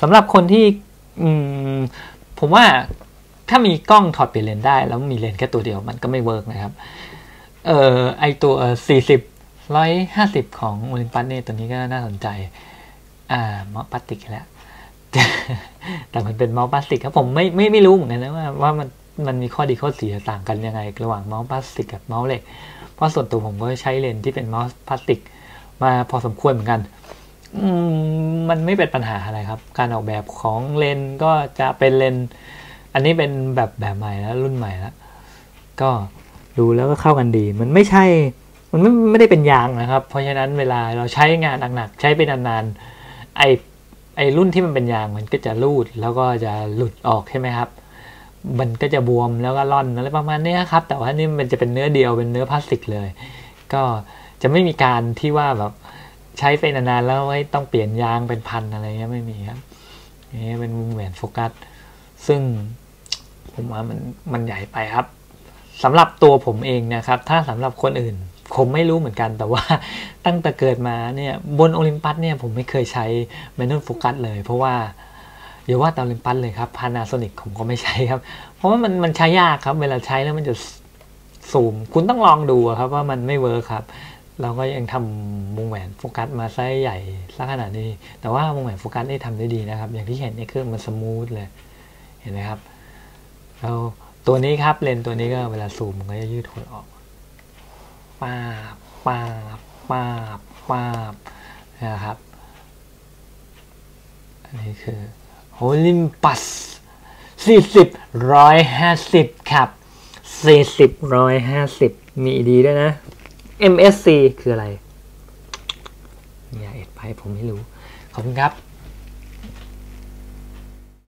สำหรับคนที่ผมว่าถ้ามีกล้องถอดเปลี่ยนเลนได้ แล้วมีเลนแค่ตัวเดียวมันก็ไม่เวิร์กนะครับ เอ่อไอตัวสี่สิบร้อยห้าสิบของโอลิมปัสเนี่ยตัวนี้ก็น่าสนใจ อ่ามาส์พลาสติกแล้ว แต่มันเป็นมาส์พลาสติกครับผมไม่ไม่ไม่รู้เหมือนกันนะว่าว่ามันมันมีข้อดีข้อเสียต่างกันยังไง ระหว่างเมาส์พลาสติกกับเมาส์เหล็ก เพราะส่วนตัวผมก็ใช้เลนส์ที่เป็นเมาส์พลาสติก มาพอสมควรเหมือนกัน มันไม่เป็นปัญหาอะไรครับ การออกแบบของเลนก็จะเป็นเลน อันนี้เป็นแบบแบบใหม่แล้วรุ่นใหม่แล้ว ก็ดูแล้วก็เข้ากันดี มันไม่ใช่ มันไม่ไม่ได้เป็นยางนะครับ เพราะฉะนั้นเวลาเราใช้งานหนักๆใช้ไปนานๆไอไอรุ่นที่มันเป็นยางมันก็จะรูดแล้วก็จะหลุดออกใช่ไหมครับ มันก็จะบวมแล้วก็ร่อนอะไรประมาณนี้ครับ แต่ว่านี่มันจะเป็นเนื้อเดียวเป็นเนื้อพลาสติกเลย ก็จะไม่มีการที่ว่าแบบ ใช้ไปนานๆแล้วไม่ต้องเปลี่ยนยางเป็นพันอะไรเงี้ยไม่มีครับนี่เป็นวงแหวนโฟกัส ซึ่งผมว่ามันมันใหญ่ไปครับสำหรับตัวผมเองนะครับ ถ้าสำหรับคนอื่น ผมไม่รู้เหมือนกันแต่ว่าตั้งแต่เกิดมาเนี่ยบนโอลิมปัสเนี่ยผมไม่เคยใช้แมนนวลโฟกัสเลย เพราะว่าอย่าว่าแต่โอลิมปัสเลยครับพานาโซนิกผมก็ไม่ใช้ครับ เพราะว่ามันมันใช้ยากครับ เวลาใช้แล้วมันจะซูม คุณต้องลองดูครับว่ามันไม่เวิร์คครับ เราก็ยังทำวงแหวนโฟกัสมาไซส์ใหญ่สักขนาดนี้ แต่ว่าวงแหวนโฟกัสนี่ทำได้ดีนะครับ อย่างที่เห็นในเครื่องมันสมูทเลย เห็นไหมครับแล้วตัวนี้ครับเลนส์ตัวนี้ก็เวลาซูมมันก็จะยืดหดออกป้าป้าป้าป้าบนะครับ อันนี้คือโอลิมปัสสี่สิบร้อยห้าสิบครับสี่สิบร้อยห้าสิบมีดีด้วยนะ MSC คืออะไร เนี่ยเอ็ดไปผมไม่รู้ ขอบคุณครับ